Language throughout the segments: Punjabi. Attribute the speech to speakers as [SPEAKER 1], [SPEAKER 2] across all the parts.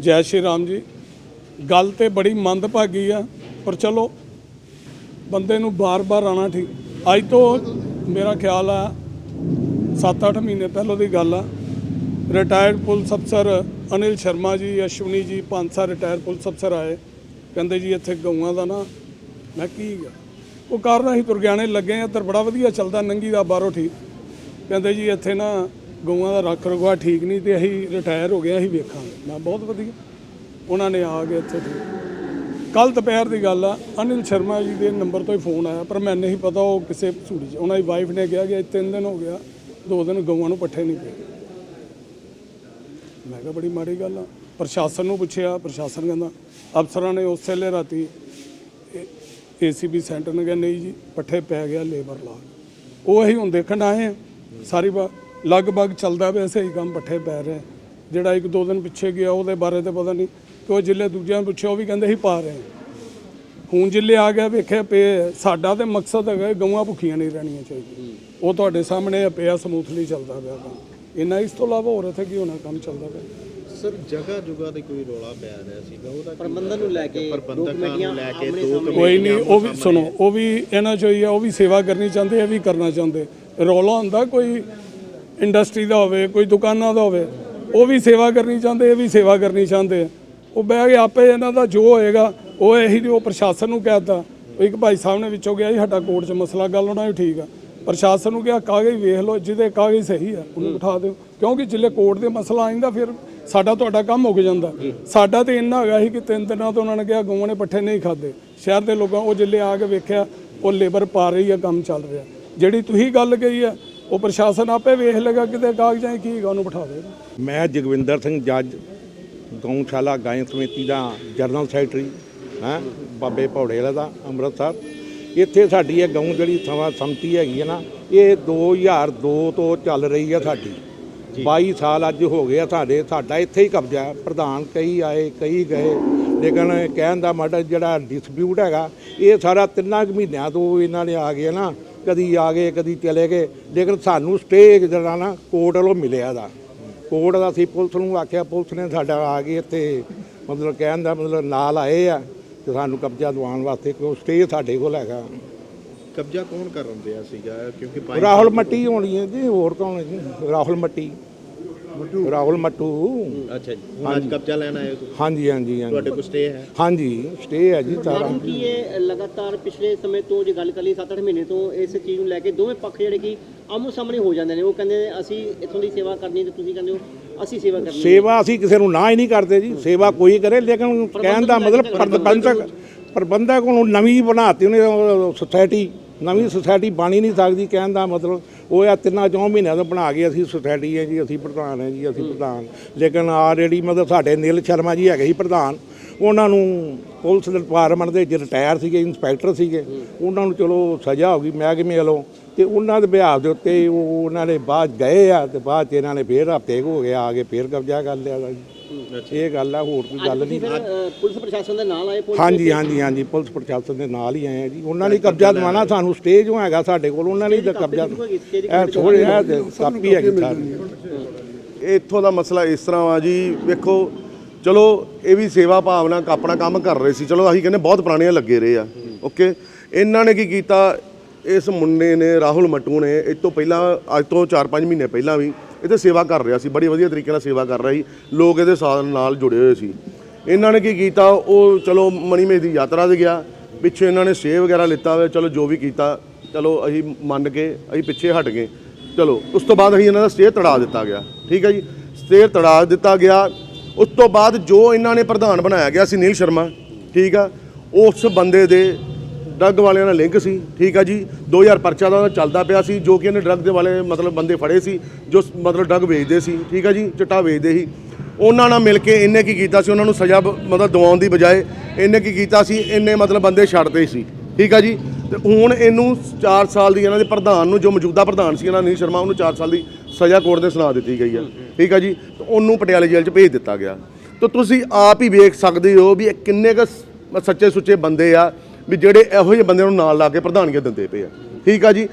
[SPEAKER 1] ਜੈ ਸ਼੍ਰੀ ਰਾਮ ਜੀ। ਗੱਲ ਤੇ ਬੜੀ ਮੰਦਭਾਗੀ ਆ, ਪਰ ਚਲੋ, ਬੰਦੇ ਨੂੰ ਬਾਰ-ਬਾਰ ਆਣਾ ਠੀਕ। ਅੱਜ ਤੋਂ ਮੇਰਾ ਖਿਆਲ ਆ 7-8 ਮਹੀਨੇ ਪਹਿਲਾਂ ਦੀ ਗੱਲ ਆ ਰਿਟਾਇਰਡ ਪੁਲਿਸ ਅਫਸਰ ਅਨਿਲ ਸ਼ਰਮਾ ਜੀ ਅਸ਼ਵਨੀ ਜੀ ਪੰਜ ਸਾ ਰਿਟਾਇਰਡ ਪੁਲਿਸ ਅਫਸਰ ਆਏ, ਕਹਿੰਦੇ ਜੀ ਇੱਥੇ ਗਊਆਂ ਦਾ ਨਾ, ਮੈਂ ਕੀ ਉਹ ਕਾਰਨ ਅਸੀਂ ਤੁਰਗਿਆਣੇ ਲੱਗੇ ਆ, ਇੱਧਰ ਬੜਾ ਵਧੀਆ ਚੱਲਦਾ, ਨੰਗੀ ਦਾ ਬਾਹਰੋਂ ਠੀਕ। ਕਹਿੰਦੇ ਜੀ ਇੱਥੇ ਨਾ ਗਊਆਂ ਦਾ ਰੱਖ ਰਖਵਾ ਠੀਕ ਨਹੀਂ ਤੇ ਅਸੀਂ ਰਿਟਾਇਰ ਹੋ ਗਏ, ਅਸੀਂ ਵੇਖਾਂਗੇ। ਮੈਂ ਬਹੁਤ ਵਧੀਆ। ਉਹਨਾਂ ਨੇ ਆ ਕੇ ਇੱਥੇ ਠੀਕ। ਕੱਲ ਦੁਪਹਿਰ ਦੀ ਗੱਲ ਆ, ਅਨਿਲ ਸ਼ਰਮਾ ਜੀ ਦੇ ਨੰਬਰ ਤੋਂ ਹੀ ਫੋਨ ਆਇਆ, ਪਰ ਮੈਨੂੰ ਨਹੀਂ ਪਤਾ ਉਹ ਕਿਸੇ ਸੂੜੀ 'ਚ, ਉਹਨਾਂ ਦੀ ਵਾਈਫ ਨੇ ਕਿਹਾ ਕਿ ਅੱਜ ਤਿੰਨ ਦਿਨ ਹੋ ਗਿਆ, ਦੋ ਦਿਨ ਗਊਆਂ ਨੂੰ ਪੱਠੇ ਨਹੀਂ ਪਏ। ਮੈਂ ਕਿਹਾ, ਬੜੀ ਮਾੜੀ ਗੱਲ ਆ। ਪ੍ਰਸ਼ਾਸਨ ਨੂੰ ਪੁੱਛਿਆ, ਪ੍ਰਸ਼ਾਸਨ ਕਹਿੰਦਾ, ਅਫਸਰਾਂ ਨੇ ਉਸੇ ਵੇਲੇ ਰਾਤੀ ਏਸੀਬੀ ਸੈਂਟਰ ਨੇ ਕਿਹਾ, ਨਹੀਂ ਜੀ, ਪੱਠੇ ਪੈ ਗਿਆ ਲੇਬਰ ਲਾ। ਉਹ ਅਸੀਂ ਹੁਣ ਦੇਖਣ ਆਏ ਆ ਸਾਰੀ ਲਗਭਗ ਚੱਲਦਾ ਪਿਆ, ਸਹੀ ਕੰਮ ਪੱਠੇ ਪੈ ਰਹੇ। ਜਿਹੜਾ ਇੱਕ ਦੋ ਦਿਨ ਪਿੱਛੇ ਗਿਆ ਉਹਦੇ ਬਾਰੇ ਤੇ ਪਤਾ ਨਹੀਂ ਕਿ ਉਹ ਜ਼ਿਲ੍ਹੇ ਦੂਜਿਆਂ ਨੂੰ ਪੁੱਛਿਆ ਉਹ ਵੀ ਕਹਿੰਦੇ ਸੀ ਪਾ ਰਹੇ ਹਾਂ। ਹੁਣ ਜ਼ਿਲ੍ਹੇ ਆ ਗਿਆ ਵੇਖਿਆ ਪਏ ਆ। ਸਾਡਾ ਤੇ ਮਕਸਦ ਹੈਗਾ ਗਊਆਂ ਭੁੱਖੀਆਂ ਨਹੀਂ ਰਹਿਣੀਆਂ ਚਾਹੀਦੀਆਂ ਉਹ ਤੁਹਾਡੇ ਸਾਹਮਣੇ ਆ ਪਿਆ ਸਮੂਥਲੀ ਚੱਲਦਾ ਪਿਆ ਕੰਮ ਇੰਨਾ ਇਸ ਤੋਂ ਇਲਾਵਾ ਹੋਰ ਇੱਥੇ ਕੀ ਹੋਣਾ ਕੰਮ ਚੱਲਦਾ ਪਿਆ
[SPEAKER 2] ਸਰ ਜਗ੍ਹਾ ਜੁਗਾ ਤੇ ਕੋਈ ਰੋਲਾ ਪੈ ਰਿਹਾ ਸੀਗਾ ਉਹਦਾ
[SPEAKER 3] ਪ੍ਰਬੰਧਨ ਨੂੰ ਲੈ ਕੇ
[SPEAKER 2] ਪ੍ਰਬੰਧਕਾਂ ਨੂੰ ਲੈ ਕੇ ਦੋ
[SPEAKER 1] ਕੋਈ ਨਹੀਂ ਉਹ ਵੀ ਸੁਣੋ ਉਹ ਵੀ ਇਹਨਾਂ ਚੋਂ ਹੀ ਆ ਉਹ ਵੀ ਸੇਵਾ ਕਰਨੀ ਚਾਹੁੰਦੇ ਇਹ ਵੀ ਕਰਨਾ ਚਾਹੁੰਦੇ ਰੌਲਾ ਹੁੰਦਾ ਕੋਈ ਇੰਡਸਟਰੀ ਦਾ ਹੋਵੇ ਕੋਈ ਦੁਕਾਨਾਂ ਦਾ ਹੋਵੇ ਉਹ ਵੀ ਸੇਵਾ ਕਰਨੀ ਚਾਹੁੰਦੇ ਇਹ ਵੀ ਸੇਵਾ ਕਰਨੀ ਚਾਹੁੰਦੇ। ਆ ਉਹ ਬਹਿ ਕੇ ਆਪੇ ਇਹਨਾਂ ਦਾ ਜੋ ਹੋਏਗਾ ਉਹ ਇਹੀ ਜੋ ਪ੍ਰਸ਼ਾਸਨ ਨੂੰ ਕਹਿਤਾ ਇੱਕ ਭਾਈ ਸਾਹਿਬ ਨੇ ਵਿੱਚੋਂ ਗਿਆ ਜੀ ਸਾਡਾ ਕੋਰਟ 'ਚ ਮਸਲਾ ਗੱਲ ਉਹਨਾਂ ਵੀ ਠੀਕ ਆ। ਪ੍ਰਸ਼ਾਸਨ ਨੂੰ ਕਿਹਾ ਕਾਗਜ਼ ਵੇਖ ਲਓ ਜਿਹਦੇ ਕਾਗਜ਼ ਸਹੀ ਆ ਉਹਨੂੰ ਬਿਠਾ ਦਿਓ। ਕਿਉਂਕਿ ਜਿੱਲੇ ਕੋਰਟ ਦੇ ਮਸਲਾ ਆਇੰਦਾ ਫਿਰ ਸਾਡਾ ਤੁਹਾਡਾ ਕੰਮ ਮੁੱਕ ਜਾਂਦਾ। ਸਾਡਾ ਤੇ ਇੰਨਾ ਹੈਗਾ ਸੀ ਕਿ ਤਿੰਨ ਦਿਨਾਂ ਤੋਂ ਉਹਨਾਂ ਨੇ ਕਿਹਾ ਗਊਆਂ ਨੇ ਪੱਠੇ ਨਹੀਂ ਖਾਦੇ ਸ਼ਹਿਰ ਦੇ ਲੋਕਾਂ ਉਹ ਜਿੱਲੇ ਆ ਕੇ ਵੇਖਿਆ ਉਹ ਲੇਬਰ ਪਾ ਰਹੀ ਆ ਕੰਮ ਚੱਲ ਰਿਹਾ। ਜਿਹੜੀ ਤੁਸੀਂ ਗੱਲ ਕਹੀ ਆ ਉਹ ਪ੍ਰਸ਼ਾਸਨ ਆਪੇ ਵੇਖ ਲੇਗਾ ਕਿਤੇ ਕਾਗਜ਼ਾਂ 'ਚ ਕੀ ਹੈਗਾ ਉਹਨੂੰ ਬਿਠਾ ਦੇਗਾ
[SPEAKER 4] ਮੈਂ ਜਗਵਿੰਦਰ ਸਿੰਘ ਜੱਜ ਗਊਸ਼ਾਲਾ ਗਾਇਨ ਸਮਿਤੀ ਦਾ ਜਨਰਲ ਸੈਕਟਰੀ ਹਾਂ ਬਾਬੇ ਭੌੜੇ ਵਾਲਾ ਦਾ ਅੰਮ੍ਰਿਤਸਰ। ਇੱਥੇ ਸਾਡੀ ਇਹ ਗਊ ਜਿਹੜੀ ਸਮਾਂ ਸੰਮਤੀ ਹੈਗੀ ਹੈ ਨਾ ਇਹ 2002 ਤੋਂ ਚੱਲ ਰਹੀ ਹੈ ਸਾਡੀ। 22 ਸਾਲ ਅੱਜ ਹੋ ਗਏ ਆ ਸਾਡੇ ਸਾਡਾ ਇੱਥੇ ਹੀ ਕਬਜ਼ਾ ਹੈ। ਪ੍ਰਧਾਨ ਕਈ ਆਏ ਕਈ ਗਏ। ਲੇਕਿਨ ਕਹਿਣ ਦਾ ਮਤਲਬ ਜਿਹੜਾ ਡਿਸਪਿਊਟ ਹੈਗਾ ਇਹ ਸਾਰਾ ਤਿੰਨਾਂ ਕੁ ਮਹੀਨਿਆਂ ਤੋਂ ਇਹਨਾਂ ਨੇ ਆ ਗਏ ਨਾ। ਕਦੀ ਆ ਗਏ ਕਦੀ ਚਲੇ ਗਏ। ਲੇਕਿਨ ਸਾਨੂੰ ਸਟੇ ਜਿਹੜਾ ਨਾ ਕੋਰਟ ਵੱਲੋਂ ਮਿਲਿਆ ਦਾ ਕੋਰਟ ਦਾ ਅਸੀਂ ਪੁਲਿਸ ਨੂੰ ਆਖਿਆ ਪੁਲਿਸ ਨੇ ਸਾਡਾ ਆ ਕੇ ਇੱਥੇ ਮਤਲਬ ਕਹਿਣ ਦਾ ਮਤਲਬ ਨਾਲ ਆਏ ਆ ਤੇ ਸਾਨੂੰ ਕਬਜ਼ਾ ਦਿਵਾਉਣ ਵਾਸਤੇ ਕਿਉਂ ਸਟੇ ਸਾਡੇ ਕੋਲ ਹੈਗਾ।
[SPEAKER 2] ਕਬਜ਼ਾ ਕੌਣ ਕਰਨ ਦਿਆ ਸੀਗਾ? ਕਿਉਂਕਿ
[SPEAKER 4] ਰਾਹੁਲ ਮੱਟੀ ਹੋਣੀ ਹੈ ਜੀ ਹੋਰ ਕੌਣ ਹੈ ਜੀ? ਰਾਹੁਲ ਮੱਟੀ। ਰਾਹੁਲ ਮੱਟੂ।
[SPEAKER 2] ਅੱਛਾ ਜੀ ਹੁਣ ਅੱਜ ਕਬਜ਼ਾ ਲੈਣ ਆਏ ਹੋ ਤੁਸੀਂ?
[SPEAKER 4] ਹਾਂਜੀ ਹਾਂਜੀ ਹਾਂਜੀ।
[SPEAKER 2] ਤੁਹਾਡੇ ਕੋਲ ਸਟੇ ਹੈ?
[SPEAKER 4] ਹਾਂਜੀ ਸਟੇ ਹੈ ਜੀ ਸਾਰਾ।
[SPEAKER 3] ਕਾਰਨ ਕੀ ਇਹ ਲਗਾਤਾਰ ਪਿਛਲੇ ਸਮੇਂ ਤੋਂ ਜੇ ਗੱਲ ਕਰੀਏ 7-8 ਮਹੀਨੇ ਤੋਂ ਇਸ ਚੀਜ਼ ਨੂੰ ਲੈ ਕੇ ਦੋਵੇਂ ਪੱਖ ਜਿਹੜੇ ਕਿ ਆਮੋ ਸਾਹਮਣੇ ਹੋ ਜਾਂਦੇ ਨੇ। ਉਹ ਕਹਿੰਦੇ ਨੇ ਅਸੀਂ ਇੱਥੋਂ ਦੀ ਸੇਵਾ ਕਰਨੀ ਤੇ ਤੁਸੀਂ ਕਹਿੰਦੇ ਹੋ ਅਸੀਂ ਸੇਵਾ ਕਰਨੀ ਹੈ।
[SPEAKER 4] ਸੇਵਾ ਅਸੀਂ ਕਿਸੇ ਨੂੰ ਨਾ ਹੀ ਨਹੀਂ ਕਰਦੇ ਜੀ। ਸੇਵਾ ਕੋਈ ਕਰੇ ਲੇਕਿਨ ਕਹਿਣ ਦਾ ਮਤਲਬ ਪ੍ਰਬੰਧਕ ਪ੍ਰਬੰਧਕ ਨੂੰ ਨਵੀਂ ਬਣਾਤੀ ਉਹਨੇ ਸੁਸਾਇਟੀ ਨਵੀਂ ਸੁਸਾਇਟੀ ਬਣ ਹੀ ਨਹੀਂ ਸਕਦੀ ਕਹਿਣ ਦਾ ਮਤਲਬ, ਉਹ ਆ ਤਿੰਨਾਂ ਚੌਂ ਮਹੀਨਿਆਂ ਤੋਂ ਬਣਾ ਕੇ ਅਸੀਂ ਸੁਸਾਇਟੀ ਹੈ ਜੀ, ਅਸੀਂ ਪ੍ਰਧਾਨ ਹੈ ਜੀ, ਅਸੀਂ ਪ੍ਰਧਾਨ। ਲੇਕਿਨ ਆਲਰੇਡੀ ਮਤਲਬ ਸਾਡੇ ਨੀਲ ਸ਼ਰਮਾ ਜੀ ਹੈਗੇ ਹੀ ਪ੍ਰਧਾਨ ਉਹਨਾਂ ਨੂੰ ਪੁਲਿਸ ਡਿਪਾਰਟਮੈਂਟ ਦੇ ਜਿਹੜੇ ਰਿਟਾਇਰ ਸੀਗੇ ਇੰਸਪੈਕਟਰ ਸੀਗੇ ਉਹਨਾਂ ਨੂੰ ਚਲੋ ਸਜ਼ਾ ਹੋ ਗਈ ਮਹਿਕਮੇ ਵੱਲੋਂ ਤੇ ਉਹਨਾਂ ਦੇ ਵਿਆਹ ਦੇ ਉੱਤੇ ਉਹ ਉਹਨਾਂ ਨੇ ਬਾਅਦ ਗਏ ਆ ਤੇ ਬਾਅਦ ਚ ਇਹਨਾਂ ਨੇ ਫੇਰ ਹਫ਼ਤੇ ਹੋ ਗਿਆ ਆ ਕੇ ਫੇਰ ਕਬਜ਼ਾ ਕਰ ਲਿਆ ਗਾ ਜੀ। ਇਹ ਗੱਲ ਆ ਹੋਰ ਕੋਈ ਗੱਲ ਨਹੀਂ।
[SPEAKER 3] ਪੁਲਿਸ ਪ੍ਰਸ਼ਾਸਨ ਦੇ ਨਾਲ ਆਏ ਪੁਲਿਸ
[SPEAKER 4] ਹਾਂਜੀ ਹਾਂਜੀ ਹਾਂਜੀ ਪੁਲਿਸ ਪ੍ਰਸ਼ਾਸਨ ਦੇ ਨਾਲ ਹੀ ਆਏ ਆ ਜੀ। ਉਹਨਾਂ ਨੇ ਕਬਜ਼ਾ ਦਿਵਾਣਾ ਸਾਨੂੰ ਸਟੇਜ ਹੋ ਹੈਗਾ ਸਾਡੇ ਕੋਲ ਉਹਨਾਂ ਨੇ ਤਾਂ ਕਬਜ਼ਾ ਇਹ ਥੋੜੇ ਆ ਕਾਪੀ ਹੈਗੀ ਸਾਰੀ।
[SPEAKER 5] ਇੱਥੋਂ ਦਾ ਮਸਲਾ ਇਸ ਤਰ੍ਹਾਂ ਆ ਜੀ ਵੇਖੋ ਚਲੋ, ਇਹ ਵੀ ਸੇਵਾ ਭਾਵਨਾ ਆਪਣਾ ਕੰਮ ਕਰ ਰਹੇ ਸੀ। ਚਲੋ, ਅਸੀਂ ਕਹਿੰਦੇ ਬਹੁਤ ਪੁਰਾਣੀਆਂ ਲੱਗੇ ਰਹੇ ਆ। ਓਕੇ ਇਹਨਾਂ ਨੇ ਕੀ ਕੀਤਾ? ਇਸ ਮੁੰਡੇ ਨੇ, ਰਾਹੁਲ ਮਟੂ ਨੇ, ਇਹ ਤੋਂ ਪਹਿਲਾਂ, ਅੱਜ ਤੋਂ 4-5 ਮਹੀਨੇ ਪਹਿਲਾਂ ਵੀ ਇੱਥੇ ਸੇਵਾ ਕਰ ਰਿਹਾ ਸੀ। ਬੜੀ ਵਧੀਆ ਤਰੀਕੇ ਨਾਲ ਸੇਵਾ ਕਰ ਰਿਹਾ ਸੀ। ਲੋਕ ਇਹਦੇ ਸਾਥ ਨਾਲ ਜੁੜੇ ਹੋਏ ਸੀ। ਇਹਨਾਂ ਨੇ ਕੀ ਕੀਤਾ? ਉਹ ਚਲੋ ਮਣੀਮੇ ਦੀ ਯਾਤਰਾ ਤੇ ਗਿਆ। ਪਿੱਛੇ ਇਹਨਾਂ ਨੇ ਸਟੇ ਵਗੈਰਾ ਲਿੱਤਾ ਹੋਇਆ। ਚਲੋ, ਜੋ ਵੀ ਕੀਤਾ। ਚਲੋ, ਅਸੀਂ ਮੰਨ ਕੇ, ਅਸੀਂ ਪਿੱਛੇ ਹਟ ਗਏ। ਚਲੋ, ਉਸ ਤੋਂ ਬਾਅਦ ਅਸੀਂ ਇਹਨਾਂ ਦਾ ਸਟੇ ਤੜਾ ਦਿੱਤਾ ਗਿਆ। ਠੀਕ ਹੈ ਜੀ? ਸਟੇ ਤੜਾ ਦਿੱਤਾ ਗਿਆ। ਉਸ ਤੋਂ ਬਾਅਦ ਜੋ ਇਹਨਾਂ ਨੇ ਪ੍ਰਧਾਨ ਬਣਾਇਆ ਗਿਆ ਸੀ ਨੀਲ ਸ਼ਰਮਾ, ਠੀਕ ਆ, ਉਸ ਬੰਦੇ ਦੇ ਡਰੱਗ ਵਾਲਿਆਂ ਨਾਲ ਲਿੰਕ ਸੀ, ਠੀਕ ਆ ਜੀ 2000 ਪਰਚਾ ਦਾ ਉਹਦਾ ਚੱਲਦਾ ਪਿਆ ਸੀ, ਜੋ ਕਿ ਇਹਨੇ ਡਰੱਗ ਦੇ ਵਾਲੇ ਮਤਲਬ ਬੰਦੇ ਫੜੇ ਸੀ, ਜੋ ਮਤਲਬ ਡਰੱਗ ਵੇਚਦੇ ਸੀ, ਠੀਕ ਆ ਜੀ, ਚਿੱਟਾ ਵੇਚਦੇ ਸੀ। ਉਹਨਾਂ ਨਾਲ ਮਿਲ ਕੇ ਇਹਨੇ ਕੀ ਕੀਤਾ ਸੀ, ਉਹਨਾਂ ਨੂੰ ਸਜ਼ਾ ਬ- ਮਤਲਬ ਦਵਾਉਣ ਦੀ ਬਜਾਏ ਇਹਨੇ ਕੀ ਕੀਤਾ ਸੀ, ਇਹਨੇ ਮਤਲਬ ਬੰਦੇ ਛੱਡਦੇ ਸੀ, ਠੀਕ ਆ ਜੀ। ਤੇ ਹੁਣ ਇਹਨੂੰ 4 ਸਾਲ ਦੀ ਇਹਨਾਂ ਦੇ ਪ੍ਰਧਾਨ ਨੂੰ, ਜੋ ਮੌਜੂਦਾ ਪ੍ਰਧਾਨ ਸੀ, ਇਹਨਾਂ ਨੀਲ ਸ਼ਰਮਾ, ਉਹਨੂੰ 4 ਸਾਲ ਦੀ ਸਜ਼ਾ ਕੋਰਟ ਦੇ ਸੁਣਾ ਦਿੱਤੀ ਗਈ ਆ। ਠੀਕ ਆ ਜੀ? ਤੇ ਉਹਨੂੰ ਪਟਿਆਲੇ ਜੇਲ੍ਹ 'ਚ ਭੇਜ ਦਿੱਤਾ ਗਿਆ। ਤਾਂ ਤੁਸੀਂ ਆਪ ਹੀ ਵੇਖ ਸਕਦੇ ਹੋ ਵੀ ਇਹ ਕਿੰਨੇ ਕੁ ਸੱਚੇ ਸੁੱਚੇ ਬੰਦੇ ਆ, ਵੀ ਜਿਹੜੇ ਇਹੋ ਜਿਹੇ ਬੰਦਿਆਂ ਨੂੰ ਨਾਲ ਲਾ ਕੇ ਪ੍ਰਧਾਨੀਆਂ ਦਿੰਦੇ ਪਏ ਆ। ਠੀਕ ਆ ਜੀ?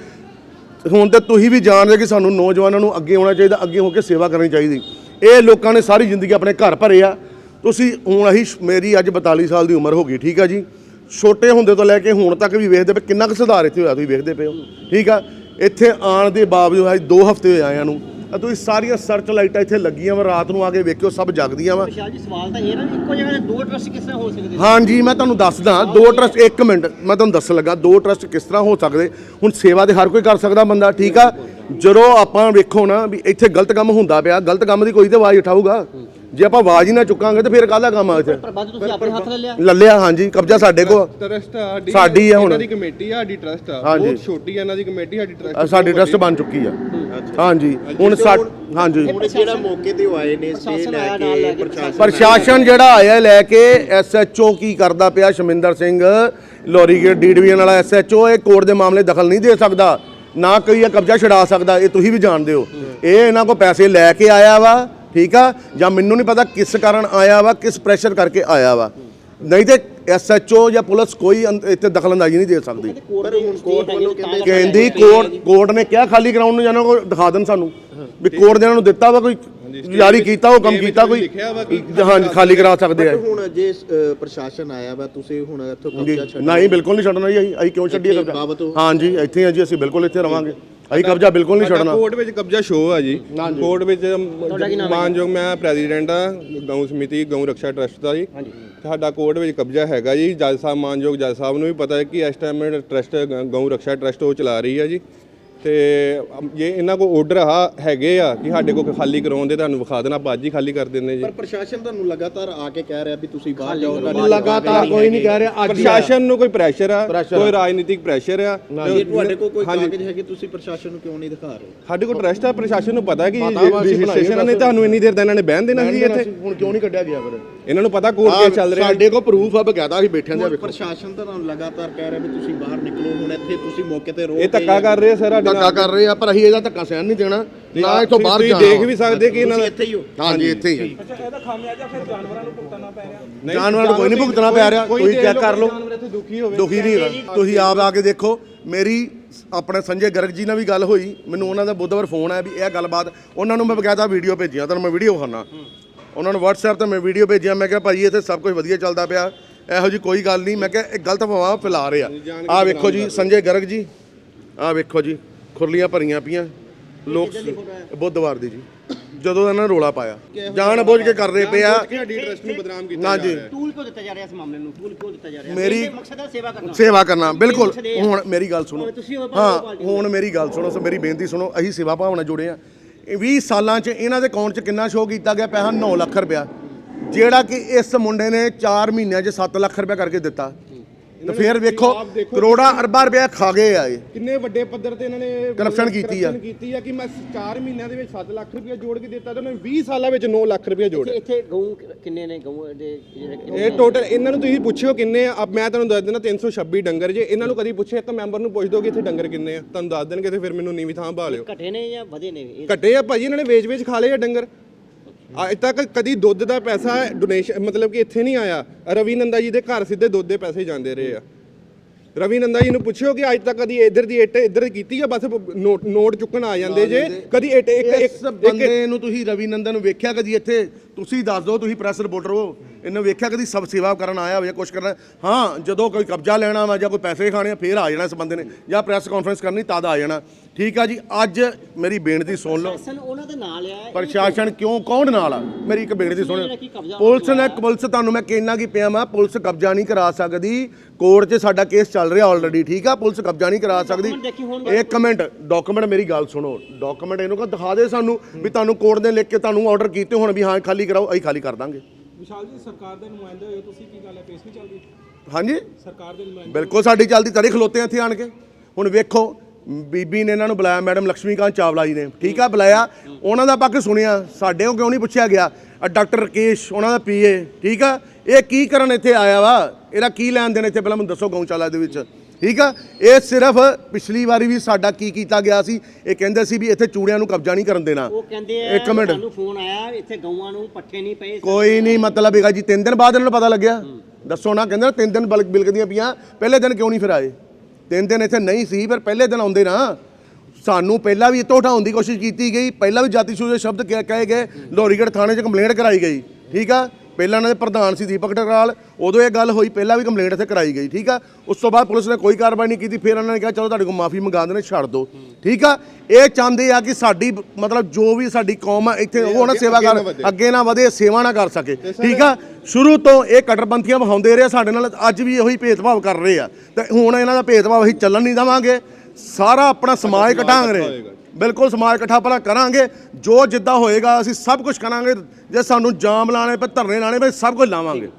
[SPEAKER 5] ਹੁਣ ਤੇ ਤੁਸੀਂ ਵੀ ਜਾਣਦੇ ਕਿ ਸਾਨੂੰ ਨੌਜਵਾਨਾਂ ਨੂੰ ਅੱਗੇ ਆਉਣਾ ਚਾਹੀਦਾ, ਅੱਗੇ ਹੋ ਕੇ ਸੇਵਾ ਕਰਨੀ ਚਾਹੀਦੀ। ਇਹ ਲੋਕਾਂ ਨੇ ਸਾਰੀ ਜ਼ਿੰਦਗੀ ਆਪਣੇ ਘਰ ਭਰੇ ਆ। ਤੁਸੀਂ ਹੁਣ ਅਸੀਂ ਮੇਰੀ ਅੱਜ 42 ਸਾਲ ਦੀ ਉਮਰ ਹੋ ਗਈ, ਠੀਕ ਆ ਜੀ? ਛੋਟੇ ਹੁੰਦੇ ਤੋਂ ਲੈ ਕੇ ਹੁਣ ਤੱਕ ਵੀ ਵੇਖਦੇ ਪਏ, ਕਿੰਨਾ ਕੁ ਸੁਧਾਰ ਇੱਥੇ ਹੋਇਆ ਤੁਸੀਂ ਵੇਖਦੇ ਪਏ ਹੋ। ਠੀਕ ਆ? ਇੱਥੇ ਆਉਣ ਦੇ ਬਾਵਜੂਦ ਅੱਜ 2 ਹਫ਼ਤੇ ਹੋਏ ਆਇਆਂ ਨੂੰ। ਆ ਤੁਸੀਂ ਸਾਰੀਆਂ ਸਰਚ ਲਾਈਟਾਂ ਇੱਥੇ ਲੱਗੀਆਂ ਵਾ ਰਾਤ ਨੂੰ ਆ ਕੇ ਵੇਖਿਓ ਸਭ ਜਗਦੀਆਂ ਵਾ।
[SPEAKER 3] ਵਿਸ਼ਾਲ ਜੀ ਸਵਾਲ ਤਾਂ ਇਹ ਨਾ ਇੱਕੋ ਜਗ੍ਹਾ ਤੇ ਦੋ ਟਰਸਟ ਕਿਸ ਤਰ੍ਹਾਂ ਹੋ ਸਕਦੇ
[SPEAKER 5] ਹਾਂਜੀ ਮੈਂ ਤੁਹਾਨੂੰ ਦੱਸਦਾ ਦੋ ਟਰਸਟ ਇੱਕ ਮਿੰਟ ਮੈਂ ਤੁਹਾਨੂੰ ਦੱਸਣ ਲੱਗਾ ਦੋ ਟਰਸਟ ਕਿਸ ਤਰ੍ਹਾਂ ਹੋ ਸਕਦੇ? ਹੁਣ ਸੇਵਾ ਤੇ ਹਰ ਕੋਈ ਕਰ ਸਕਦਾ ਬੰਦਾ ਠੀਕ ਆ? ਜਦੋਂ ਆਪਾਂ ਵੇਖੋ ਨਾ ਵੀ ਇੱਥੇ ਗਲਤ ਕੰਮ ਹੁੰਦਾ ਪਿਆ ਗਲਤ ਕੰਮ ਦੀ ਕੋਈ ਤੇ ਆਵਾਜ਼ ਉਠਾਊਗਾ। ਜੇ ਆਪਾਂ ਆਵਾਜ਼ ਹੀ ਨਾ ਚੁੱਕਾਂਗੇ ਤੇ ਫਿਰ ਕਾਹਦਾ ਕੰਮ ਆ ਇੱਥੇ?
[SPEAKER 3] ਪ੍ਰਬੰਧ ਤੁਸੀਂ ਆਪਣੇ ਹੱਥ ਲੈ ਲਿਆ।
[SPEAKER 5] ਲੱਲਿਆ ਹਾਂਜੀ ਕਬਜ਼ਾ ਸਾਡੇ ਕੋਲ।
[SPEAKER 6] ਟਰਸਟ ਸਾਡੀ
[SPEAKER 5] ਆ ਹੁਣ।
[SPEAKER 6] ਇਹਨਾਂ ਦੀ ਕਮੇਟੀ ਆ ਸਾਡੀ ਟਰਸਟ ਆ। ਬਹੁਤ ਛੋਟੀ ਆ ਇਹਨਾਂ ਦੀ ਕਮੇਟੀ ਸਾਡੀ ਟਰਸਟ
[SPEAKER 5] ਸਾਡੀ ਟਰਸਟ ਬਣ ਚੁੱਕੀ ਆ। ਹਾਂਜੀ ਹੁਣ ਸਾ ਹਾਂਜੀ।
[SPEAKER 2] ਹੁਣ ਜਿਹੜਾ ਮੌਕੇ ਤੇ ਉਹ ਆਏ ਨੇ ਸੇ
[SPEAKER 3] ਪ੍ਰਸ਼ਾਸਨ
[SPEAKER 2] ਲੈ ਕੇ
[SPEAKER 3] ਕੇ।
[SPEAKER 2] ਪ੍ਰਸ਼ਾਸਨ
[SPEAKER 5] ਪ੍ਰਸ਼ਾਸਨ ਜਿਹੜਾ ਆਇਆ ਲੈ ਕੇ ਐਸਐਚਓ ਕੀ ਕਰਦਾ ਪਿਆ? ਸ਼ਮਿੰਦਰ ਸਿੰਘ ਲੋਰੀਗੇਟ ਡੀ ਡਿਵੀਜ਼ਨ ਵਾਲਾ ਐਸਐਚਓ ਇਹ ਕੋਰਟ ਦੇ ਮਾਮਲੇ ਦਖਲ ਨਹੀਂ ਦੇ ਸਕਦਾ ਨਾ ਕੋਈ ਇਹ ਕਬਜ਼ਾ ਛਡਾ ਸਕਦਾ ਇਹ ਤੁਸੀਂ ਵੀ ਜਾਣਦੇ ਹੋ। ਇਹ ਇਹਨਾਂ ਕੋ ਪੈਸੇ ਲੈ ਕੇ ਆਇਆ ਵਾ ਠੀਕ ਆ? ਜਾਂ ਮੈਨੂੰ ਨਹੀਂ ਪਤਾ ਕਿਸ ਕਾਰਨ ਆਇਆ ਵਾ ਕਿਸ ਪ੍ਰੈਸ਼ਰ ਕਰਕੇ ਆਇਆ ਵਾ। ਨਹੀਂ ਤੇ ਐਸਐਚਓ ਜਾਂ ਪੁਲਿਸ ਕੋਈ ਅੰਦ- ਇੱਥੇ ਦਖਲਅੰਦਾਜ਼ੀ ਨਹੀਂ ਦੇ ਸਕਦੀ।
[SPEAKER 3] ਕੋਰਟ ਹੁਣ ਕੋਰਟ ਵੱਲੋਂ ਕਹਿੰਦੇ
[SPEAKER 5] ਕਹਿੰਦੀ ਕੋਰਟ ਕੋਰਟ ਨੇ। ਕਿਹਾ ਖਾਲੀ ਗਰਾਊਂਡ ਨੂੰ ਜਾਣਾ ਕੋ ਦਿਖਾ ਦੇਣ ਸਾਨੂੰ। ਵੀ ਕੋਰਟ ਦੇ ਇਹਨਾਂ ਨੂੰ ਦਿੱਤਾ ਵਾ ਕੋਈ ਜਾਰੀ ਕੀਤਾ ਹੁਕਮ
[SPEAKER 6] ਵਿੱਚ
[SPEAKER 5] ਕੀਤਾ ਕੋਈ। ਹਾਂਜੀ ਖਾਲੀ ਕਰਾ ਸਕਦੇ ਆ।
[SPEAKER 2] ਹੁਣ ਜੇ ਅ, ਪ੍ਰਸ਼ਾਸਨ ਆਇਆ ਵਾ ਤੁਸੀਂ ਹੁਣ ਇੱਥੋਂ ਕਬਜ਼ਾ ਛੱਡ
[SPEAKER 5] ਨਹੀਂ ਬਿਲਕੁਲ ਨਹੀਂ ਛੱਡਣਾ ਜੀ ਅਸੀਂ ਅਸੀਂ ਕਿਉਂ ਛੱਡੀਏ
[SPEAKER 2] ਇੱਥੇ
[SPEAKER 5] ਕਬਜ਼ਾ?
[SPEAKER 2] ਬਾਬਤ ਹੋ-
[SPEAKER 5] ਹਾਂਜੀ ਇੱਥੇ ਹਾਂ ਜੀ ਅਸੀਂ ਬਿਲਕੁਲ ਇੱਥੇ ਰਵਾਂਗੇ। ਅਸੀਂ ਕਬਜ਼ਾ ਬਿਲਕੁਲ ਨਹੀਂ ਛੱਡਣਾ।
[SPEAKER 6] ਕੋਰਟ ਵਿੱਚ ਕਬਜ਼ਾ ਸ਼ੋ ਆ ਜੀ। ਕੋਰਟ ਵਿੱਚ ਮਾਨਯੋਗ ਮੈਂ ਪ੍ਰੈਜ਼ੀਡੈਂਟ ਆ ਗਊ ਸਮਿਤੀ ਗਊ ਰੱਖਿਆ ਟਰਸਟ ਦਾ ਜੀ। ਸਾਡਾ ਕੋਰਟ ਵਿੱਚ ਕਬਜ਼ਾ ਹੈਗਾ ਜੀ। ਜੱਜ ਸਾਹਿਬ ਮਾਨਯੋਗ ਜੱਜ ਸਾਹਿਬ ਨੂੰ ਵੀ ਪਤਾ ਹੈ ਕਿ ਇਸ ਟਾਈਮ ਟਰਸਟ ਗਊ ਰੱਖਿਆ ਟਰਸਟ ਉਹ ਚਲਾ ਰਹੀ ਹੈ ਜੀ। ਤੇ ਜੇ ਇਹਨਾਂ ਕੋਲ ਆਰਡਰ ਆ ਹੈਗੇ ਆ ਕਿ ਸਾਡੇ ਕੋਲ ਖਾਲੀ ਕਰਾਉਣ ਦੇ ਤੁਹਾਨੂੰ ਵਿਖਾ ਦੇਣਾ ਆਪਾਂ ਅੱਜ ਹੀ ਖਾਲੀ ਕਰ ਦਿੰਦੇ ਜੀ।
[SPEAKER 2] ਪਰ ਪ੍ਰਸ਼ਾਸਨ ਤੁਹਾਨੂੰ ਲਗਾਤਾਰ ਆ ਕੇ ਕਹਿ ਰਿਹਾ ਵੀ ਤੁਸੀਂ ਬਾਹਰ ਜਾਓ
[SPEAKER 5] ਲਗਾਤਾਰ ਕੋਈ ਨਹੀਂ ਕਹਿ ਰਿਹਾ ਅੱਜ ਹੀ
[SPEAKER 6] ਪ੍ਰਸ਼ਾਸਨ ਨੂੰ ਕੋਈ ਪ੍ਰੈਸ਼ਰ ਆ। ਕੋਈ ਰਾਜਨੀਤਿਕ ਪ੍ਰੈਸ਼ਰ ਆ।
[SPEAKER 2] ਜੇ ਤੁਹਾਡੇ ਕੋਲ ਕੋਈ। ਕਾਗਜ਼ ਹੈਗੇ ਤੁਸੀਂ ਪ੍ਰਸ਼ਾਸਨ ਨੂੰ ਕਿਉਂ ਨਹੀਂ ਦਿਖਾ ਰਹੇ?
[SPEAKER 6] ਸਾਡੇ ਕੋਲ ਟਰਸਟ ਆ ਪ੍ਰਸ਼ਾਸਨ ਨੂੰ ਪਤਾ ਕਿ ਰਜਿਸਟ੍ਰੇਸ਼ਨ ਨੇ ਤੁਹਾਨੂੰ ਇੰਨੀ ਦੇਰ ਦਾ ਇਹਨਾਂ ਨੇ ਬਹਿਣ ਦੇਣਾ ਸੀ ਇੱਥੇ।
[SPEAKER 5] ਹੁਣ ਕਿਉਂ ਨਹੀਂ ਕੱਢਿਆ ਗਿਆ ਫਿਰ?
[SPEAKER 6] ਇਹਨਾਂ ਨੂੰ ਪਤਾ ਕੋਰਟ ਕੇਸ ਚੱਲ ਰਿਹਾ
[SPEAKER 5] ਸਾਡੇ ਕੋਲ ਪ੍ਰੂਫ ਆ ਬਕਾਇਦਾ ਅਸੀਂ ਬੈਠਿਆਂ ਦੇ ਵੇਖੋ
[SPEAKER 2] ਪ੍ਰਸ਼ਾਸਨ ਤਾਂ ਤੁਹਾਨੂੰ ਲਗਾਤਾਰ ਕਹਿ ਰਿਹਾ ਵੀ ਤੁਸੀਂ ਬਾਹਰ ਨਿਕਲੋ ਹੁਣ ਇੱਥੇ ਤੁਸੀਂ ਮੌਕੇ ਤੇ ਰੋ
[SPEAKER 6] ਇਹ ਧੱਕਾ ਕਰ ਰਹੇ ਆ ਸਰ ਸਾਡੇ
[SPEAKER 5] ਧੱਕਾ ਕਰ ਰਹੇ ਆ ਪਰ ਅਸੀਂ ਇਹਦਾ ਧੱਕਾ ਸਹਿਣ ਨਹੀਂ ਦੇਣਾ। ਨਾ ਇੱਥੋਂ ਬਾਹਰ
[SPEAKER 6] ਤੁਸੀਂ
[SPEAKER 5] ਜਾਣਾ।
[SPEAKER 6] ਦੇਖ ਵੀ ਸਕਦੇ ਕਿ ਇਹਨਾਂ ਦਾ
[SPEAKER 2] ਇੱਥੇ ਹੀ ਹੋ।
[SPEAKER 5] ਹਾਂਜੀ ਇੱਥੇ ਹੀ ਆ।
[SPEAKER 6] ਨਹੀਂ,
[SPEAKER 5] ਜਾਨਵਰਾਂ ਨੂੰ ਕੋਈ ਨਹੀਂ ਭੁਗਤਣਾ ਪੈ ਰਿਹਾ।
[SPEAKER 6] ਕੋਈ
[SPEAKER 5] ਤੁਸੀਂ ਚੈੱਕ ਕਰ ਲਓ।
[SPEAKER 6] ਜਾਨਵਰ ਇੱਥੇ ਦੁਖੀ ਹੋਵੇ।
[SPEAKER 5] ਦੁਖੀ ਨਹੀਂ ਹੈਗਾ ਤੁਸੀਂ ਆਪ ਆ ਕੇ ਦੇਖੋ। ਮੇਰੀ ਆਪਣੇ ਸੰਜੇ ਗਰਗ ਜੀ ਨਾਲ ਵੀ ਗੱਲ ਹੋਈ। ਮੈਨੂੰ ਉਹਨਾਂ ਦਾ ਬੁੱਧਵਾਰ ਫੋਨ ਆਇਆ ਵੀ ਇਹ ਗੱਲਬਾਤ ਉਹਨਾਂ ਨੂੰ ਮੈਂ ਬਕਾਇਦਾ ਵੀਡੀਓ ਭੇਜੀਆਂ। ਤੁਹਾਨੂੰ ਮੈਂ ਵੀਡੀਓ ਖਾਣਾ ਉਹਨਾਂ ਨੂੰ WhatsApp ਤੇ ਮੈਂ ਵੀਡੀਓ ਭੇਜਿਆ ਮੈਂ ਕਿਹਾ ਭਾਈ ਇੱਥੇ ਸਭ ਕੁਝ ਵਧੀਆ ਚੱਲਦਾ ਪਿਆ ਇਹੋ ਜੀ ਕੋਈ ਗੱਲ ਨਹੀਂ ਮੈਂ ਕਿਹਾ ਇਹ ਗਲਤ ਫਵਾਹ ਫੈਲਾ ਰਹੇ ਆ। ਆਹ ਵੇਖੋ ਜੀ ਸੰਜੇ ਗਰਗ ਜੀ ਆਹ ਵੇਖੋ ਜੀ ਖੁਰਲੀਆਂ ਭਰੀਆਂ ਪਈਆਂ ਲੋਕ ਬੁੱਧਵਾਰ ਦੀ ਜੀ ਜਦੋਂ ਇਹਨਾਂ ਨੇ ਰੋਲਾ ਪਾਇਆ ਜਾਣ ਬੁੱਝ ਕੇ ਕਰ ਰਹੇ ਪਏ ਆ।
[SPEAKER 6] ਟਰਸਟ ਨੂੰ ਬਦਨਾਮ ਕੀਤਾ
[SPEAKER 3] ਟੂਲ ਕਿਉਂ ਦਿੱਤਾ ਜਾ ਰਿਹਾ ਇਸ ਮਾਮਲੇ ਨੂੰ? ਟੂਲ ਕਿਉਂ ਦਿੱਤਾ ਜਾ ਰਿਹਾ?
[SPEAKER 5] ਮੇਰੀ-
[SPEAKER 3] ਮਕਸਦ ਹੈ ਸੇਵਾ ਕਰਨਾ।
[SPEAKER 5] ਸੇਵਾ ਕਰਨਾ ਬਿਲਕੁਲ। ਹੁਣ ਮੇਰੀ ਗੱਲ ਸੁਣੋ।
[SPEAKER 3] ਹੋ,
[SPEAKER 5] ਹੁਣ ਮੇਰੀ ਗੱਲ ਸੁਣੋ ਸੋ ਮੇਰੀ ਬੇਨਤੀ ਸੁਣੋ ਅਸੀਂ ਸੇਵਾ ਭਾਵਨਾ ਜੁੜੇ ਆ। 20 ਸਾਲਾਂ 'ਚ ਇਹਨਾਂ ਦੇ ਅਕਾਊਂਟ 'ਚ ਕਿੰਨਾ ਸ਼ੋਅ ਕੀਤਾ ਗਿਆ? ਪੈਸਾ 9 ਲੱਖ ਰੁਪਇਆ। ਜਿਹੜਾ ਕਿ ਇਸ ਮੁੰਡੇ ਨੇ 4 ਮਹੀਨਿਆਂ 'ਚ 7 ਲੱਖ ਰੁਪਇਆ ਕਰਕੇ ਦਿੱਤਾ। ਤੇ ਫਿਰ ਵੇਖੋ ਕਰੋੜਾਂ ਅਰਬਾਂ ਰੁਪਇਆ ਖਾ ਗਏ ਆ ਇਹ।
[SPEAKER 6] ਕਿੰਨੇ ਵੱਡੇ ਪੱਧਰ ਤੇ ਇਹਨਾਂ ਨੇ
[SPEAKER 5] Corruption ਕੀਤੀ ਆ।
[SPEAKER 6] corruption ਕੀਤੀ ਆ ਕਿ ਮੈਂ 4 ਮਹੀਨਿਆਂ ਦੇ ਵਿੱਚ 7 ਲੱਖ ਰੁਪਏ ਜੋੜ ਕੇ ਦਿੱਤਾ ਤੇ ਉਹਨਾਂ ਨੇ 20 ਸਾਲਾਂ ਵਿੱਚ 9 ਲੱਖ ਰੁਪਏ ਜੋੜਿਆ।
[SPEAKER 3] ਇੱਥੇ ਗਊ ਕਿੰਨੇ ਨੇ ਗਊ ਦੇ ਜਿਹੜੇ
[SPEAKER 6] ਇਹ ਟੋਟਲ ਇਹਨਾਂ ਨੂੰ ਤੁਸੀਂ ਪੁੱਛਿਓ ਕਿੰਨੇ ਆ। ਅਬ ਮੈਂ ਤੁਹਾਨੂੰ ਦੱਸ ਦਿੰਦਾ 326 ਡੰਗਰ ਜੇ ਇਹਨਾਂ ਨੂੰ ਕਦੀ ਪੁੱਛੇ ਤਾਂ ਮੈਂਬਰ ਨੂੰ ਪੁੱਛ ਦੋ ਕਿ ਇੱਥੇ ਡੰਗਰ ਕਿੰਨੇ ਆ। ਤੁਹਾਨੂੰ ਦੱਸ ਦੇਣਗੇ ਤੇ ਫਿਰ ਮੈਨੂੰ ਨੀਵੀਂ ਥਾਂ ਪਾ ਲਿਓ
[SPEAKER 3] ਘਟੇ ਨੇ ਜਾਂ ਵਧੇ ਨੇ? ਇਹ
[SPEAKER 6] ਘਟੇ ਆ ਭਾਜੀ ਇਹਨਾਂ ਨੇ ਵੇਚ-ਵੇਚ ਖਾ ਲਏ ਆ ਡੰਗਰ। ਅੱਜ ਤੱਕ ਕਦੀ ਦੁੱਧ ਦਾ ਪੈਸਾ ਡੋਨੇਸ਼ਨ ਮਤਲਬ ਕਿ ਇੱਥੇ ਨਹੀਂ ਆਇਆ। ਰਵੀ ਨੰਦਾ ਜੀ ਦੇ ਘਰ ਸਿੱਧੇ ਦੁੱਧ ਦੇ ਪੈਸੇ ਜਾਂਦੇ ਰਹੇ ਆ। ਰਵੀ ਨੰਦਾ ਜੀ ਨੂੰ ਪੁੱਛਿਓ ਕਿ ਅੱਜ ਤੱਕ ਕਦੀ ਇੱਧਰ ਦੀ ਇੱਟ ਇੱਧਰ ਕੀਤੀ ਆ ਬਸ ਨੋਟ ਨੋਟ ਚੁੱਕਣ ਆ ਜਾਂਦੇ ਜੇ? ਕਦੀ ਇੱਟ ਇੱਕ ਇੱਕ
[SPEAKER 5] ਬੰਦੇ ਨੂੰ ਤੁਸੀਂ ਰਵੀ ਨੰਦਨ ਨੂੰ ਵੇਖਿਆ ਕਦੀ ਇੱਥੇ? ਤੁਸੀਂ ਦੱਸ ਦਿਓ ਤੁਸੀਂ ਪ੍ਰੈਸ ਰਿਪੋਰਟਰ ਹੋ। ਇਹਨੂੰ ਵੇਖਿਆ ਕਦੀ ਸਭ ਸੇਵਾ ਕਰਨ ਆਇਆ ਹੋਵੇ ਜਾਂ ਕੁਝ ਕਰਨਾ ਹਾਂ ਜਦੋਂ ਕੋਈ ਕਬਜ਼ਾ ਲੈਣਾ ਵਾ ਜਾਂ ਕੋਈ ਪੈਸੇ ਖਾਣੇ ਆ ਫੇਰ ਆ ਜਾਣਾ ਇਸ ਬੰਦੇ ਨੇ ਜਾਂ ਪ੍ਰੈਸ ਕਾਨਫਰੰਸ ਕਰਨੀ ਤਦ ਆ ਜਾਣਾ। ਠੀਕ ਆ ਜੀ ਅੱਜ ਮੇਰੀ ਬੇਨਤੀ ਸੁਣ ਲਓ।
[SPEAKER 3] ਪ੍ਰਸ਼ਾਸਨ ਉਹਨਾਂ ਦੇ ਨਾਲ ਆ
[SPEAKER 5] ਪ੍ਰਸ਼ਾਸਨ ਕਿਉਂ ਕੌਣ ਨਾਲ ਆ? ਮੇਰੀ ਇੱਕ ਬੇਨਤੀ ਸੁਣੋ ਪੁਲਿਸ ਨੇ ਪੁਲਿਸ ਤੁਹਾਨੂੰ ਮੈਂ ਕਹਿਣਾ ਕੀ ਪਿਆ ਮੈਂ ਪੁਲਿਸ ਕਬਜ਼ਾ ਨਹੀਂ ਕਰਾ ਸਕਦੀ। ਕੋਰਟ 'ਚ ਸਾਡਾ ਕੇਸ ਚੱਲ ਰਿਹਾ ਆਲਰੇਡੀ ਠੀਕ ਆ? ਪੁਲਿਸ ਕਬਜ਼ਾ ਨਹੀਂ ਕਰਾ ਸਕਦੀ। ਇੱਕ ਮਿੰਟ ਡਾਕੂਮੈਂਟ ਮੇਰੀ ਗੱਲ ਸੁਣੋ। ਡਾਕੂਮੈਂਟ ਇਹਨੂੰ ਕਹ ਦਿਖਾ ਦੇ ਸਾਨੂੰ ਵੀ ਤੁਹਾਨੂੰ ਕੋਰਟ ਨੇ ਲਿਖ ਕੇ ਤੁਹਾਨੂੰ ਆਰਡਰ ਕੀਤੇ ਹੁਣ ਵੀ ਹਾਂ ਖਾਲੀ ਕਰਾਓ ਅਸੀਂ ਖਾਲੀ ਕਰ ਦਾਂਗੇ।
[SPEAKER 7] ਵਿਸ਼ਾਲ ਜੀ ਸਰਕਾਰ ਦੇ ਨੁਮਾਇੰਦੇ ਹੋਏ ਤੁਸੀਂ ਕੀ ਗੱਲ ਹੈ? ਪੇਸ਼ ਨਹੀਂ ਚੱਲਦੀ?
[SPEAKER 5] ਹਾਂਜੀ।
[SPEAKER 7] ਸਰਕਾਰ ਦੇ ਨੁਮਾਇੰਦੇ
[SPEAKER 5] ਬਿਲਕੁਲ ਸਾਡੀ ਚੱਲਦੀ ਤੜੀ ਖਲੋਤੇ ਆ ਇੱਥੇ ਆਣ ਕੇ। ਹੁਣ ਵੇਖੋ ਬੀਬੀ ਨੇ ਇਹਨਾਂ ਨੂੰ ਬੁਲਾਇਆ ਮੈਡਮ ਲక్ష్ਮੀਕਾਂਤ ਚਾਵਲਾ ਜੀ ਨੇ। ਠੀਕ ਆ ਬੁਲਾਇਆ। ਉਹਨਾਂ ਦਾ ਪੱਖ ਸੁਣਿਆ ਸਾਡੇ ਕੋਲ ਕਿਉਂ ਨਹੀਂ ਪੁੱਛਿਆ ਗਿਆ? ਡਾਕਟਰ ਰਕੇਸ਼ ਉਹਨਾਂ ਦਾ ਪੀਏ ਠੀਕ ਆ? ਇਹ ਕੀ ਕਰਨ ਇੱਥੇ ਆਇਆ ਵਾ? ਇਹਦਾ ਕੀ ਲੈਣ ਦੇਣ ਇੱਥੇ? ਪਹਿਲਾਂ ਮੈਨੂੰ ਦੱਸੋ ਗਊਸ਼ਾਲਾ ਦੇ ਵਿੱਚ। ਠੀਕ ਆ? ਇਹ ਸਿਰਫ ਪਿਛਲੀ ਵਾਰੀ ਵੀ ਸਾਡਾ ਕੀ ਕੀਤਾ ਗਿਆ ਸੀ? ਇਹ ਕਹਿੰਦੇ ਸੀ ਵੀ ਇੱਥੇ ਚੂੜਿਆਂ ਨੂੰ ਕਬਜ਼ਾ ਨਹੀਂ ਕਰਨ ਦੇਣਾ।
[SPEAKER 3] ਉਹ ਕਹਿੰਦੇ ਆ
[SPEAKER 5] ਇੱਕ ਮਿੰਟ।
[SPEAKER 3] ਸਾਨੂੰ ਫੋਨ ਆਇਆ ਇੱਥੇ ਗਊਆਂ ਨੂੰ ਪੱਠੇ ਨਹੀਂ ਪਏ
[SPEAKER 5] ਕੋਈ ਨਹੀਂ ਮਤਲਬ ਹੈਗਾ ਜੀ ਤਿੰਨ ਦਿਨ ਬਾਅਦ ਇਹਨਾਂ ਨੂੰ ਪਤਾ ਲੱਗਿਆ। ਦੱਸੋ ਨਾ ਕਹਿੰਦੇ ਨਾ ਤਿੰਨ ਦਿਨ ਬਲਕ ਬਿਲਕਦੀਆਂ ਪਈਆਂ ਪਹਿਲੇ ਦਿਨ ਕਿਉਂ ਨਹੀਂ ਫਿਰ ਆਏ? ਤਿੰਨ ਦਿਨ ਇੱਥੇ ਨਹੀਂ ਸੀ ਪਰ ਪਹਿਲੇ ਦਿਨ ਆਉਂਦੇ ਨਾ। ਸਾਨੂੰ ਪਹਿਲਾਂ ਵੀ ਇੱਥੋਂ ਉਠਾਉਣ ਦੀ ਕੋਸ਼ਿਸ਼ ਕੀਤੀ ਗਈ। ਪਹਿਲਾਂ ਵੀ ਜਾਤੀ ਸੂਚਕ ਸ਼ਬਦ ਕਿਹਾ- ਗਏ। ਲੋਰੀਗੜ੍ਹ ਥਾਣੇ 'ਚ ਕੰਪਲੇਂਟ ਕਰਾਈ ਗਈ। ਠੀਕ ਆ? ਪਹਿਲਾਂ ਇਹਨਾਂ ਦੇ ਪ੍ਰਧਾਨ ਸੀ ਦੀਪਕ ਟਕਰਾਲ ਉਦੋਂ ਇਹ ਗੱਲ ਹੋਈ ਪਹਿਲਾਂ ਵੀ ਕੰਪਲੇਂਟ ਇੱਥੇ ਕਰਾਈ ਗਈ ਠੀਕ ਆ? ਉਸ ਤੋਂ ਬਾਅਦ ਪੁਲਿਸ ਨੇ ਕੋਈ ਕਾਰਵਾਈ ਨਹੀਂ ਕੀਤੀ ਫਿਰ ਉਹਨਾਂ ਨੇ ਕਿਹਾ ਚਲੋ ਤੁਹਾਡੇ ਕੋਲ ਮਾਫੀ ਮੰਗਾ ਦੇਣੇ ਛੱਡ ਦਿਓ। ਠੀਕ ਆ? ਇਹ ਚਾਹੁੰਦੇ ਆ ਕਿ ਸਾਡੀ ਮਤਲਬ ਜੋ ਵੀ ਸਾਡੀ ਕੌਮ ਆ ਇੱਥੇ ਉਹ ਨਾ ਸੇਵਾ ਕਰ ਅੱਗੇ ਨਾ ਵਧੇ ਸੇਵਾ ਨਾ ਕਰ ਸਕੇ ਠੀਕ ਆ? ਸ਼ੁਰੂ ਤੋਂ ਇਹ ਕਟਰਪੰਥੀਆਂ ਵਿਖਾਉਂਦੇ ਰਹੇ ਸਾਡੇ ਨਾਲ ਅੱਜ ਵੀ ਇਹੀ ਭੇਦਭਾਵ ਕਰ ਰਹੇ ਆ। ਤੇ ਹੁਣ ਇਹਨਾਂ ਦਾ ਭੇਦਭਾਵ ਅਸੀਂ ਚੱਲਣ ਨਹੀਂ ਦੇਵਾਂਗੇ। ਸਾਰਾ ਆਪਣਾ ਸਮਾਜ ਇਕੱਠਾਂਗੇ ਬਿਲਕੁਲ ਸਮਾਜ ਇਕੱਠਾ ਭਲਾ ਕਰਾਂਗੇ। ਜੋ ਜਿੱਦਾਂ ਹੋਏਗਾ ਅਸੀਂ ਸਭ ਕੁਝ ਕਰਾਂਗੇ। ਜੇ ਸਾਨੂੰ ਜਾਮ ਲਾਣੇ ਪਏ ਧਰਨੇ ਲਾਣੇ ਪਏ ਸਭ ਕੁਝ ਲਾਵਾਂਗੇ।